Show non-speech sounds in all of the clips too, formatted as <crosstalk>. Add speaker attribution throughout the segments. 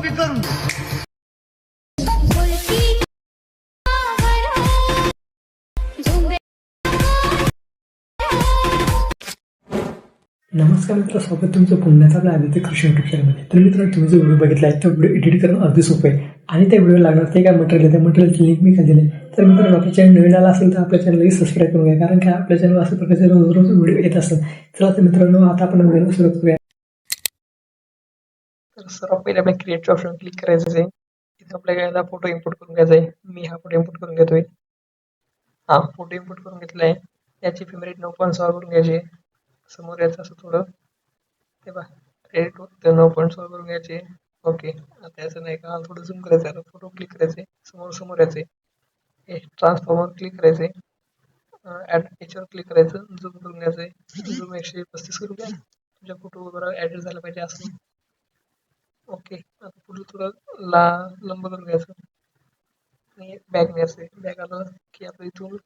Speaker 1: Copy करून
Speaker 2: नमस्कार मित्र स्वागत तुमचं पुण्याचा आपल्या आदित्य कृषी युट्यूब चॅनलमध्ये तर मित्र तुम्ही जो व्हिडिओ बघितला आहे तो व्हिडिओ एडिट करणं अगदी सोपं आहे. आणि त्या व्हिडिओ लागणार ते काय मटेरियल त्या मटेरियलची लिंक मी खाली दिली तर मित्रांनो आपल्या चॅनल नवीन आला असेल तर आपल्या चॅनलही सबस्क्राईब करून घ्या कारण काय आपल्या चॅनल अशा प्रकारचे रोज रोज व्हिडिओ येत असतात. चला तर मित्रांनो आता आपण व्हिडिओ सुरुवात करूया.
Speaker 3: तर सर्वात पहिले आपल्या क्रिएटच्या ऑप्शन क्लिक करायचं आहे. इथे आपल्याला फोटो इम्पोर्ट करून घ्यायचा आहे. मी हा फोटो इम्पोर्ट करून घेतोय. हा फोटो इम्पोर्ट करून घेतला आहे याची फेमरेट नऊ पॉईंट सॉल्व करून घ्यायची समोर याचं असं थोडं. ते बा रेड नऊ पॉईंट सॉल्व करून घ्यायचे ओके. आता याचं नाही का? थोडं झूम करायचं आहे. फोटो क्लिक करायचे समोर समोर यायचे ट्रान्सफॉर्मर क्लिक करायचे ॲड याच्यावर क्लिक करायचं. झूम करून घ्यायचं आहे. झूम एकशे पस्तीस करून घ्या. तुमच्या फोटो बरोबर ॲडजस्ट झाला पाहिजे असं. ओके. आता पुढे थोडं ला लंब करून घ्यायचं आणि बॅग न्यायचं बॅग आलं की आता इथून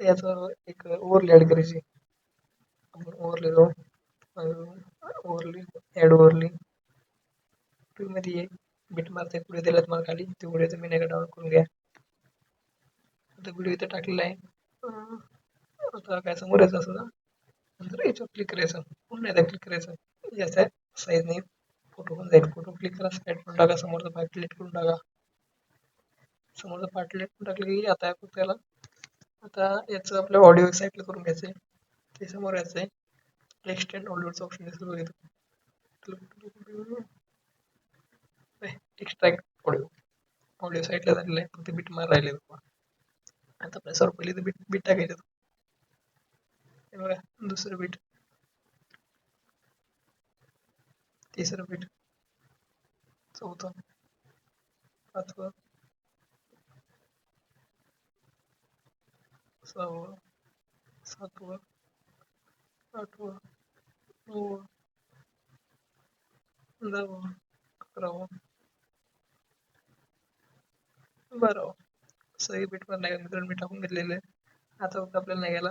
Speaker 3: याचं एक ओव्हरले ॲड करायची. आपण ओव्हरले जाऊ ओव्हरली ॲड ओव्हरली मध्ये ये. बीट मारते पुढे दिला तुम्हाला खाली. ते व्हिडिओ मी नाही डाउनलोड करून घ्या. आता व्हिडिओ इथं टाकलेला आहे. आता काय समोर यायचं असं नंतर याच्यावर क्लिक करायचं. पुन्हा एकदा क्लिक करायचं. याच्या साईजने फोटो पण जाईल फोटो क्लिक करा साईड करून टाका समोरचा पार्ट डिलीट करून टाका. समोरचा पार्ट डिलीट करून टाकलं की आता फक्त त्याला. आता याचं आपल्या ऑडिओ साईटला करून घ्यायचं आहे ते समोर यायचं आहे एक्सटेंड ऑडिओचं ऑप्शन दिसलं बघितलं एक्स्ट्रॅक्ट ऑडिओ ऑडिओ साईटला झालेलं आहे. फक्त बीट मार राहिले आता आपल्या सर्व पहिले तर बीट बीट टाकायचं. बघा दुसरं बीट तिसरं पीठ. चौथं. पाचवं. सहावं. सातवं. आठवं. नववं दहावं. अकरावं. बारावं. सही पीठ पण नाही मित्रांनो मी टाकून घेतलेले आहे. आता फक्त आपल्याला नाही गेला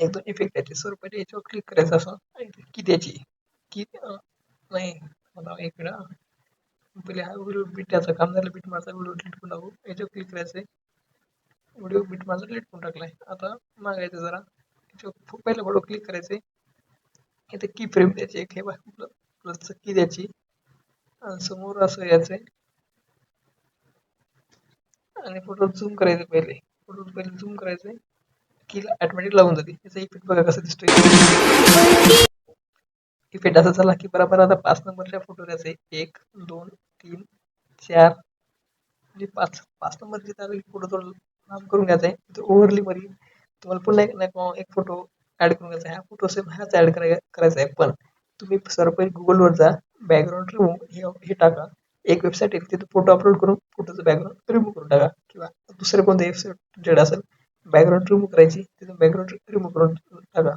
Speaker 3: एकदम इफेक्ट यायचे सर पहिले याच्यावर क्लिक करायचं असं. की त्याची की नाही मला इकडं पहिले हा व्हिडिओ बीट त्याचं काम झालं बीट माझा व्हिडिओ डिलीट करून टाकू. याच्यावर क्लिक करायचं आहे व्हिडिओ बीट माझा डिलीट करून टाकलाय. आता मागायचं जरा. याच्यावर फु- पहिला फोटो क्लिक करायचे इथे की फ्रेम द्यायची एक हे बघ प्लसचं की द्यायची. आणि समोर असं यायचंय. आणि फोटो झूम करायचं पहिले. फोटो पहिले झूम करायचंय. की ऑटोमॅटिक लावून जाते. याचा इफेक्ट बघा कसं दिसतोय. इफेक्ट असा झाला की बरोबर आता पाच नंबरच्या फोटो द्यायचे एक दोन तीन चार म्हणजे पाच पाच नंबर जिथे फोटो थोडं लांब करून घ्यायचा आहे. तर ओव्हरली मध्ये तुम्हाला पुन्हा एक नाही एक फोटो ऍड करून घ्यायचा आहे. हा फोटो सेम हाच ऍड करायचा आहे. पण तुम्ही सर्व गुगलवर जा बॅकग्राऊंड रिमूव्ह हे हे टाका. एक वेबसाईट आहे तिथे फोटो अपलोड करून फोटोचं बॅकग्राऊंड रिमूव्ह करून टाका. किंवा दुसरे कोणते वेबसाईट जेड असेल बॅकग्राऊंड रिमूव्ह करायची तिथून बॅकग्राऊंड रिमूव्ह करून टाका.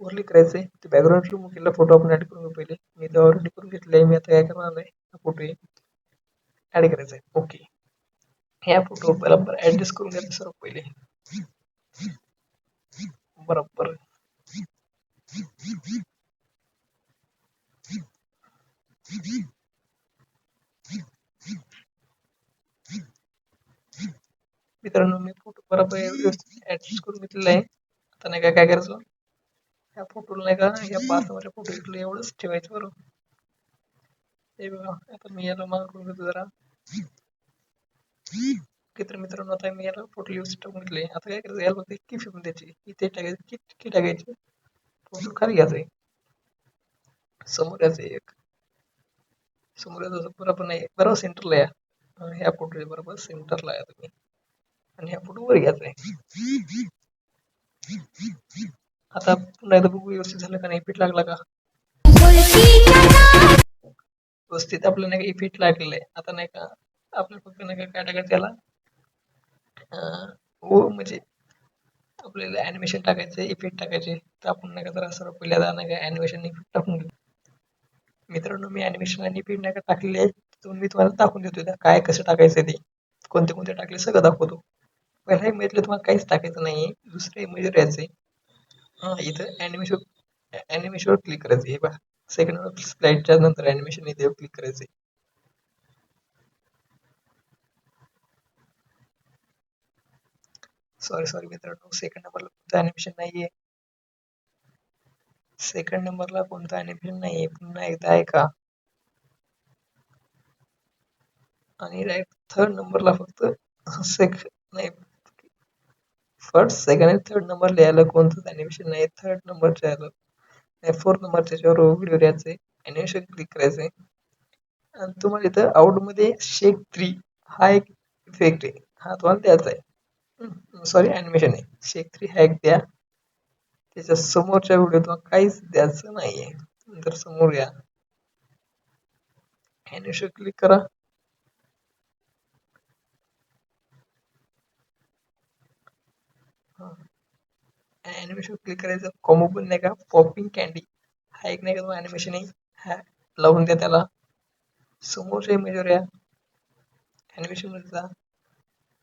Speaker 3: ओरली करायचं आहे ते बॅकग्राऊंड रिमूव्ह केलं फोटो आपण ऍड करून घेऊ पहिले. मी तो ऑलरेडी करून घेतलं आहे मी आता काय करणार नाही हा फोटो ऍड करायचा आहे ओके ह्या फोटो बरोबर ऍडजस्ट करून घ्यायचं सर्व पहिले. बरोबर. मित्रांनो मी फोटो बरोबर व्यवस्थित ऍडजस्ट करून घेतलेला आहे. आता नाही काय काय करायचं? ह्या फोटोला नाही का? ह्या पाच फोटो इकडे एवढंच ठेवायचं बरोबर हे बघा आता मी याला माग करून घेतो जरा. ओके तर मित्रांनो आता मी याला फोटो व्यवस्थित टाकून घेतले आता काय करायचं याला फक्त की फिरून द्यायची? इथे टाकायची की की टाकायची? फोटो खाली घ्यायचं आहे समोर यायचं आहे एक. समोर यायचं बरोबर नाही. बरोबर सेंटरला या. ह्या फोटो बरोबर सेंटरला या तुम्ही. आणि ह्या फोटो वर घ्यायचा आहे. आता पुन्हा एकदा बघू व्यवस्थित झालं का नाही? पीठ लागला का? व्यवस्थित आपलं नाही का इफेक्ट लागलेलं आहे आता नाही का आपल्याला फक्त नाही का काय टाकायचं त्याला? हो ओ म्हणजे आपल्याला ॲनिमेशन टाकायचं इफेक्ट टाकायचे तर आपण नाही का जरा सर्व पहिल्यांदा नाही का ॲनिमेशन इफेक्ट टाकून घेऊ. मित्रांनो मी ॲनिमेशन आणि इफेक्ट नाही का टाकलेले आहे तर मी तुम्हाला दाखवून देतो काय कसं टाकायचं ते? कोणते कोणते टाकले सगळं दाखवतो. पहिल्या इमेजला तुम्हाला काहीच टाकायचं नाही दुसऱ्या इमेजवर यायचं हां इथं ॲनिमेशन ॲनिमेशनवर क्लिक करायचं. हे पहा. सेकंड स्लाइडच्या नंतर अॅनिमेशन इथे क्लिक करायचे सॉरी सॉरी मित्रांनो. सेकंड नंबरला कोणतं अॅनिमेशन नाहीये. सेकंड नंबरला कोणतं अॅनिमेशन नाहीये. पुन्हा एकदा ऐका. आणि राईट थर्ड नंबरला फक्त सेक नाही फर्स्ट सेकंड आणि थर्ड नंबर लिहायला कोणतंच अॅनिमेशन नाही. थर्ड नंबरच्या याला. नाही फोर्थ नंबरच्या त्याच्यावर व्हिडिओ लिहायचे अॅनिमेशन क्लिक करायचे. आणि तुम्हाला इथं आउटमध्ये शेक थ्री हा एक इफेक्ट आहे. हा तुम्हाला द्यायचा आहे. सॉरी अॅनिमेशन आहे. शेक थ्री हा एक द्या. त्याच्या समोरच्या व्हिडिओ तुम्हाला काहीच द्यायचं नाही आहे नंतर समोर या. अॅनिमेशन क्लिक करा. ॲनिमेशन क्लिक करायचं. कॉमो पण नाही का? पॉपिंग कॅन्डी हा एक नाही का तुम्हाला अॅनिमेशन आहे? हा लावून द्या त्याला. समोरच्या इमेजवर या. अॅनिमेशनमध्ये जा.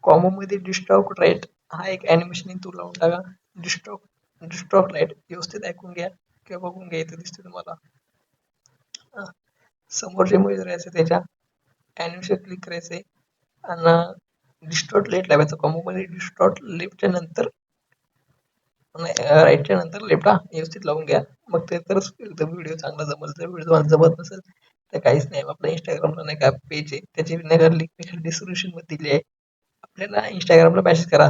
Speaker 3: कॉमोमध्ये डिस्टॉक राईट हा एक ॲनिमेशन आहे तो लावून टाका. डिस्टॉक डिस्टॉक राईट व्यवस्थित ऐकून घ्या किंवा बघून घ्या इथं दिसते तुम्हाला. समोरचे समोरच्या इमेजवर यायचं त्याच्या. ऍनिमेशन क्लिक करायचंय. आणि डिस्टॉट लेट लावायचं. कॉमोमध्ये डिस्टॉट लेफ्टच्या नंतर राईटच्या नंतर लेफ्ट हा व्यवस्थित लावून घ्या. मग ते तरच व्हिडिओ चांगला जमल जर व्हिडिओ तुम्हाला जमत नसेल तर काहीच नाही. आपल्या इंस्टाग्रामला नाही का पेज आहे. त्याची नाही लिंक मी खाली डिस्क्रिप्शनमध्ये दिली आहे. आपल्याला इंस्टाग्रामला मॅसेज करा.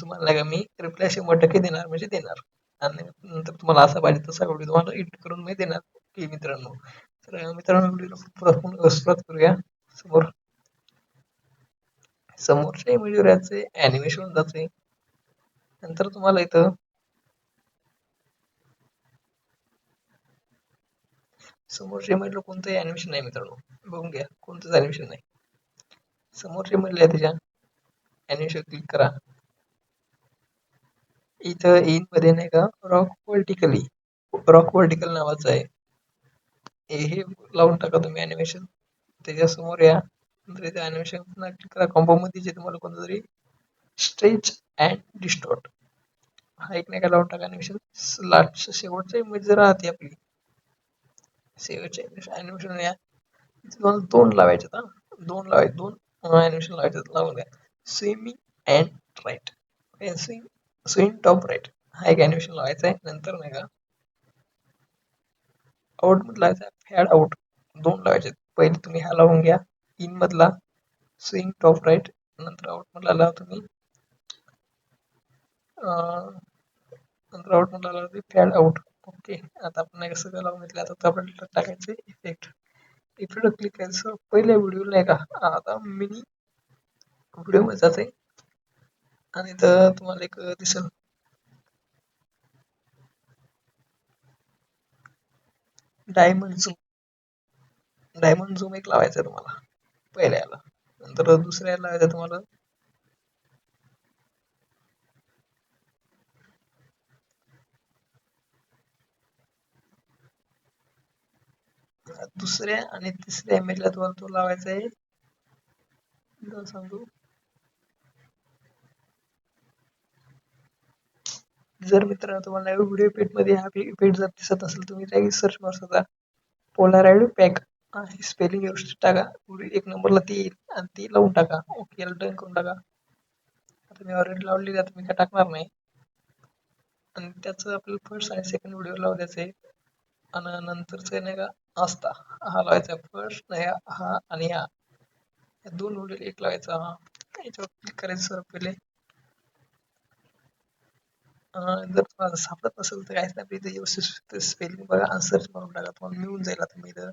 Speaker 3: तुम्हाला का मी रिप्लाय शंभर टक्के देणार म्हणजे देणार. आणि नंतर तुम्हाला असा पाहिजे तसा व्हिडिओ तुम्हाला एडिट करून मी देणार. की मित्रांनो. तर मित्रांनो व्हिडिओला सुरुवात करूया. समोर. समोरच्या व्हिडिओ राहायचे अॅनिमेशन जाते. नंतर तुम्हाला इथं समोरच्या इमेजला कोणतंही अॅनिमेशन नाही मित्रांनो. बघून घ्या कोणतंच अॅनिमेशन नाही. समोरच्या इमेजला आहे त्याच्या ऍनिमेशन क्लिक करा. इथं इनमध्ये नाही का रॉक वर्टिकली रॉक वर्टिकल नावाचं आहे. हे लावून टाका तुम्ही ऍनिमेशन त्याच्यासमोर या. नंतर इथे अॅनिमेशन क्लिक करा. कॉम्बो मध्ये जे तुम्हाला कोणतं तरी स्ट्रेच अँड डिस्टॉर्ट. हा एक नाही का लावून टाका ॲनिमेशन लास्ट शेवटच्या इमेज राहते आपली. शेवटच्या ॲनिमेशन या. तुम्हाला दोन लावायचे हा. दोन लावायचे दोन ॲनिमेशन लावायचे लावून द्या. Swimming and right swim swing top right हा एक ॲनिमेशन लावायचा आहे. नंतर नाही का आउट मधला लावायचा फॅड आउट दोन लावायचे पहिले तुम्ही हा लावून घ्या. इन मधला स्विंग टॉप राईट नंतर आउट मधला लावा तुम्ही. नंतर आउट मधला आला तुम्ही फॅड आउट ओके आता आपण नाही का सगळं लावून घेतलं. आता आपल्याला टाकायचे. इफेक्ट इफेक्ट क्लिक करायचं. पहिल्या व्हिडिओ नाही का? आता मिनी व्हिडिओमध्ये जाते. आणि तर तुम्हाला एक दिसेल. डायमंड झूम डायमंड झूम एक लावायचा आहे तुम्हाला. पहिल्या याला. नंतर दुसऱ्या याला तुम्हाला. दुसऱ्या आणि तिसऱ्या इमेज ला तुम्हाला तो लावायचा आहे सांगू? जर मित्रांनो तुम्हाला व्हिडिओ पेटमध्ये हा पेट जर दिसत असेल तुम्ही त्या सर्च मारता शकता पोलाराइड पॅक ही स्पेलिंग व्यवस्थित टाका. एक नंबरला ती येईल आणि ती लावून टाका. ओके याला डन करून टाका. आता मी ऑलरेडी लावलेली आता मी काय टाकणार नाही. आणि त्याचं आपल्याला फर्स्ट आणि सेकंड व्हिडिओ लावू द्यायचं आहे. आणि नंतरचं नाही का असता. हा लावायचा फर्स्ट नाही हा आणि हा. या दोन उडेल एक लावायचा हा. याच्यावर क्लिक करायचं सर पहिले. जर तुम्हाला सापडत नसेल तर काहीच नाही इथे व्यवस्थित स्पेलिंग बघा आणि सर्च मारून टाका. तुम्हाला मिळून जाईल आता मी इथं.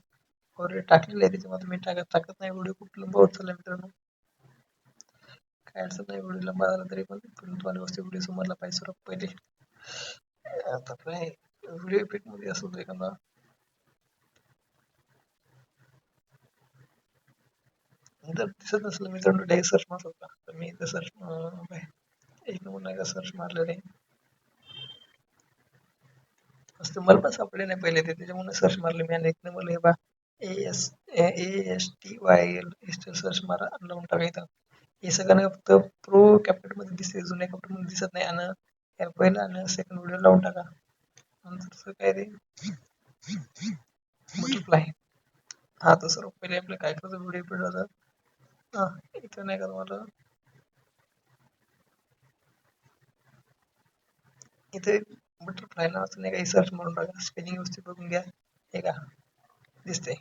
Speaker 3: ऑलरेडी टाकलेलं आहे त्याच्यामध्ये तुम्ही टाकत टाकत नाही. व्हिडिओ खूप लंबा होत चालला मित्रांनो. काय अडचण नाही व्हिडिओ लंबा झाला तरी पण. पण तुम्हाला व्यवस्थित व्हिडिओ समजला पाहिजे सर्वात पहिले. आता काय व्हिडिओ इफेक्टमध्ये असं एखादा जर दिसत नसलं मित्रांनो डायरेक्ट सर्च मारू शकता तर मी इथं सर्च एक नंबर नाही का सर्च मारलेलं आहे असं मला पण सापडले नाही पहिले ते त्याच्यामुळे सर्च मारले मी आणि एक नंबर हे बा A S A S T Y L search मारा लावून टाका इथं हे सगळं फक्त प्रो कॅप्टनमध्ये दिसते जुन्या कॅप्टनमध्ये दिसत नाही आणि या पहिला आणि सेकंड व्हिडिओ लावून टाका नंतर काय रे बटरफ्लाय हा तर सर्व पहिले आपलं काय करायचं व्हिडिओ होतं हा <laughs> इथं नाही का तुम्हाला इथे बटरफ्लाय नावाचं नाही काही सर्च मारून टाका. स्पेलिंग व्यवस्थित बघून घ्या. हे का दिसते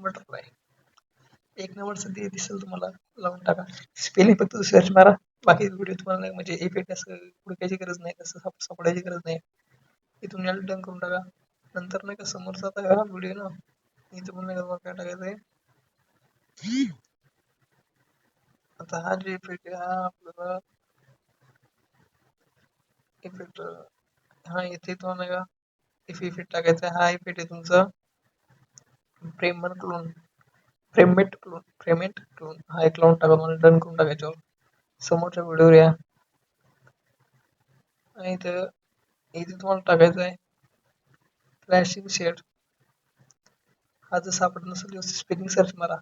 Speaker 3: बटरफ्लाय एक नंबरचं ते दिसेल तुम्हाला लावून टाका. स्पेलिंग फक्त सर्च मारा. बाकी व्हिडिओ तुम्हाला नाही म्हणजे इफेक्ट असं हुडकायची गरज नाही तसं साप- सापडायची गरज नाही. इथून याला डन करून टाका. नंतर नाही का समोरचा आता हा व्हिडिओ ना इथं पण नाही का तुम्हाला काय टाकायचं आहे आता हा जे इफेक्ट आहे हा आपल्याला इफेक्ट हा इथे तुम्हाला नाही का? इफ इफेक्ट टाकायचा आहे. हा इफेक्ट आहे तुमचा. प्रेमन क्लोन प्रेमेट क्लोन प्रेमेट क्लोन हा एक लावून टाका मला डन करून टाकायच्यावर समोरच्या व्हिडिओवर या आणि इथं इथे तुम्हाला टाकायचं आहे. फ्लॅशिंग शेड हा जर सापडत नसेल व्यवस्थित स्पेलिंग सर्च मारा.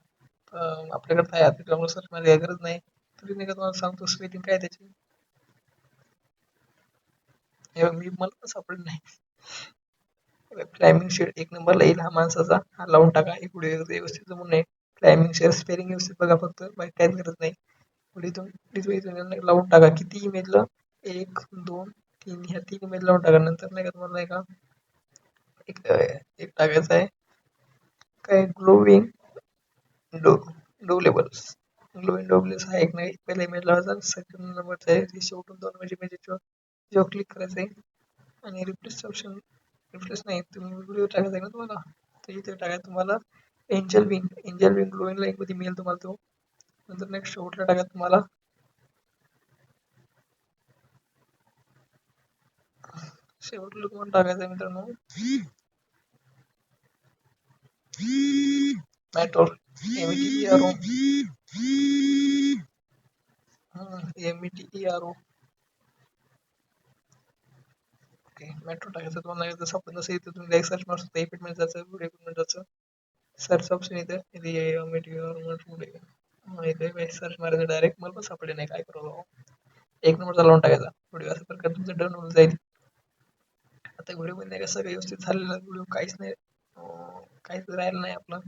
Speaker 3: अं, आपल्याकडे आहे सर सर्च मारायची गरज नाही. तरी नाही का तुम्हाला सांगतो स्पेलिंग काय त्याची? हे मी मला पण सापडलं नाही. क्लायमिंग शेड एक नंबरला येईल हा माणसाचा. हा लावून टाका एक पुढे व्यवस्थित जमून नाही क्लायमिंग शेड स्पेलिंग व्यवस्थित बघा फक्त बाकी काहीच गरज नाही. पुढे तुम्ही लावून टाका. किती इमेजला एक दोन तीन ह्या तीन इमेज लावून टाका. नंतर नाही का तुम्हाला नाही का एक एक टाकायचं आहे. काय? ग्लोविंग डो डो लेबल्स ग्लोविंग डो हा एक नाही पहिला इमेज लावायचा सेकंड नंबरचा आहे. शेवटून दोन म्हणजे इमेजच्या जेव्हा क्लिक करायचं आहे. आणि रिप्लेस ऑप्शन रिप्लेस नाही. तुम्ही व्हिडिओ टाकायचा आहे ना तुम्हाला? तर इथे टाकायचं तुम्हाला angel wing angel wing glowing like मिळेल तुम्हाला तो. नंतर नेक्स्ट शेवटला टाकायचं तुम्हाला. शेवटला तुम्हाला टाकायचं आहे मित्रांनो. मॅटोर M T R O M T R okay metro टाकायचं तुम्हाला. जसं आपण जसं इथं तुम्ही सर्च मारू शकता. एपिट जायचं व्हिडिओ जायचं. सर्च ऑप्शन इथं. इथे मीडिया इथे सर्च मारायचं डायरेक्ट मला पण सापडले नाही. काय करू एक नंबर लावून टाकायचा. व्हिडिओ अशा प्रकारे तुमचं डन होऊन जाईल. आता व्हिडिओमध्ये कसं काही व्यवस्थित झालेला व्हिडिओ काहीच नाही. काहीच राहिलं नाही आपला.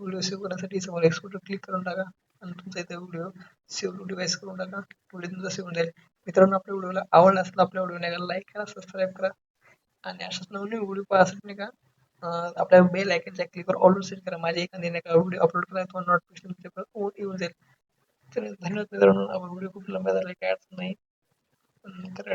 Speaker 3: व्हिडिओ सेव्ह करण्यासाठी समोर एक्सपोर्टवर क्लिक करून टाका आणि तुमचा इथे व्हिडिओ सेव्ह डिवाइस करून टाका. व्हिडिओ तुमचा सेव्ह जाईल. मित्रांनो आपल्या व्हिडिओला आवडला असेल आपल्या व्हिडिओ लाईक करा सबस्क्राईब करा आणि अशाच नवीन व्हिडिओ पाहण्यासाठी नाही का आपल्या बेल आयकनच्या क्लिकवर ऑल सेट करा. माझ्या एखादी नाही का व्हिडिओ अपलोड करा तुम्हाला नोटिफिकेशन तुमच्याकडे येऊन जाईल. तर धन्यवाद मित्रांनो. व्हिडिओ खूप लंबा झाला काय अडचण नाही. तर